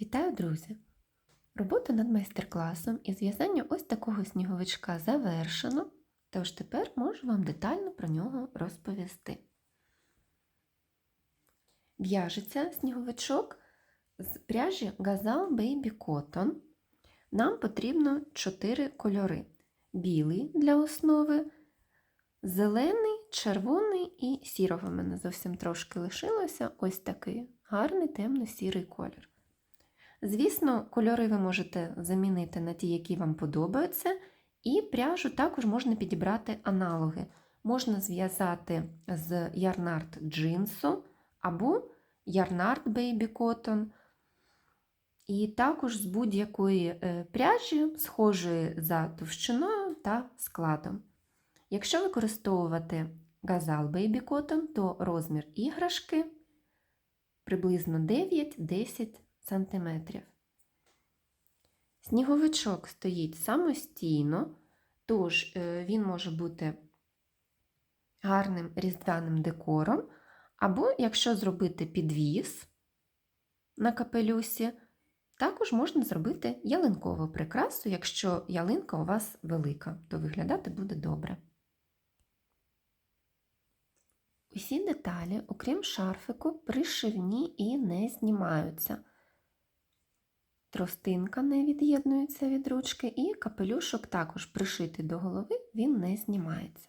Вітаю, друзі! Роботу над майстер-класом із в'язання ось такого сніговичка завершено, тож тепер можу вам детально про нього розповісти. В'яжеться сніговичок з пряжі Gazal Baby Cotton. Нам потрібно 4 кольори: білий для основи, зелений, червоний і сірого в мене зовсім трошки лишилося ось такий гарний темно-сірий колір. Звісно, кольори ви можете замінити на ті, які вам подобаються, і пряжу також можна підібрати аналоги. Можна зв'язати з ярнард джинсу або ярнард Baby Cotton, і також з будь-якої е, пряжі, схожої за товщиною та складом. Якщо використовувати газал Baby Cotton, то розмір іграшки приблизно 9-10 см. Сніговичок стоїть самостійно, тож е, він може бути гарним різдвяним декором, або, якщо зробити підвіз на капелюсі, також можна зробити ялинкову прикрасу, якщо ялинка у вас велика, то виглядати буде добре. Усі деталі, окрім шарфику, пришивні і не знімаються. Тростинка не від'єднується від ручки, і капелюшок також пришитий до голови, він не знімається.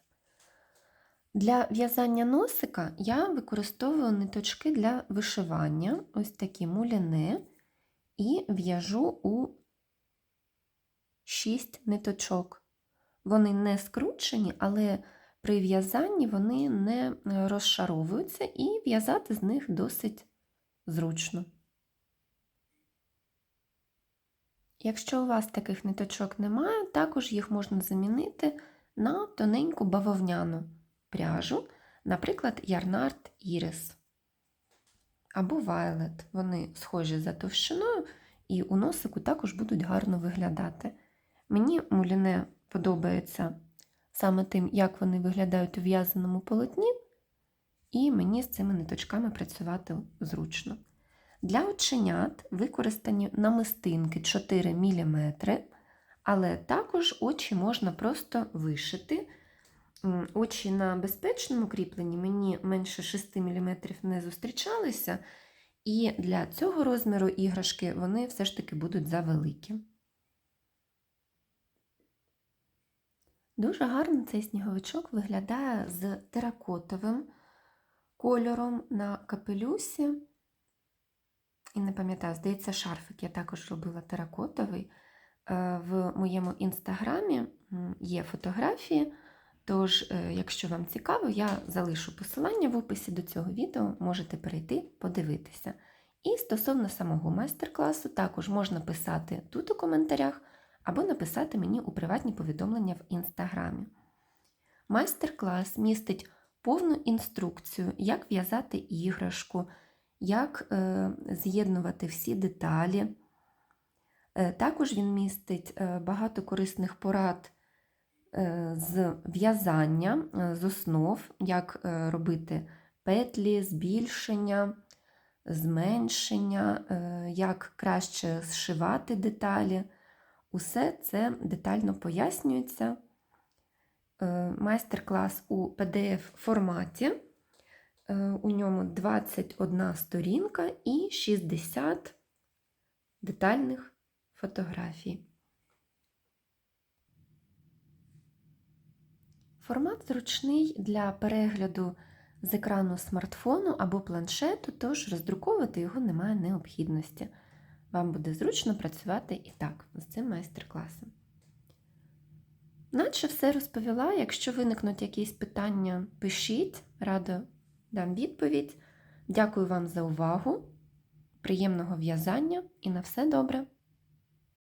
Для в'язання носика я використовую ниточки для вишивання, ось такі муляне, і в'яжу у 6 ниточок. Вони не скручені, але при в'язанні вони не розшаровуються і в'язати з них досить зручно. Якщо у вас таких ниточок немає, також їх можна замінити на тоненьку бавовняну пряжу, наприклад, ярнард Iris або Violet. Вони схожі за товщиною і у носику також будуть гарно виглядати. Мені муліне подобається саме тим, як вони виглядають у в'язаному полотні, і мені з цими ниточками працювати зручно. Для оченят використані намистинки 4 мм, але також очі можна просто вишити. Очі на безпечному кріпленні мені менше 6 мм не зустрічалися, і для цього розміру іграшки вони все ж таки будуть завеликі. Дуже гарно цей сніговичок виглядає з теракотовим кольором на капелюсі. І не пам'ятаю, здається, шарфик я також робила теракотовий. Е, в моєму інстаграмі є фотографії, тож, е, якщо вам цікаво, я залишу посилання в описі до цього відео, можете перейти, подивитися. І стосовно самого майстер-класу, також можна писати тут у коментарях, або написати мені у приватні повідомлення в інстаграмі. Майстер-клас містить повну інструкцію, як в'язати іграшку як е, з'єднувати всі деталі. Е, також він містить е, багато корисних порад з в'язання, з основ, як робити петлі, збільшення, зменшення, як краще зшивати деталі. Усе це детально пояснюється. Майстер-клас у PDF-форматі. Е, у ньому 21 сторінка і 60 детальних фотографій. Формат зручний для перегляду з екрану смартфону або планшету, тож роздруковувати його немає необхідності. Вам буде зручно працювати і так з цим майстер-класом. Наче все розповіла. Якщо виникнуть якісь питання, пишіть, радо дам відповідь. Дякую вам за увагу, приємного в'язання і на все добре!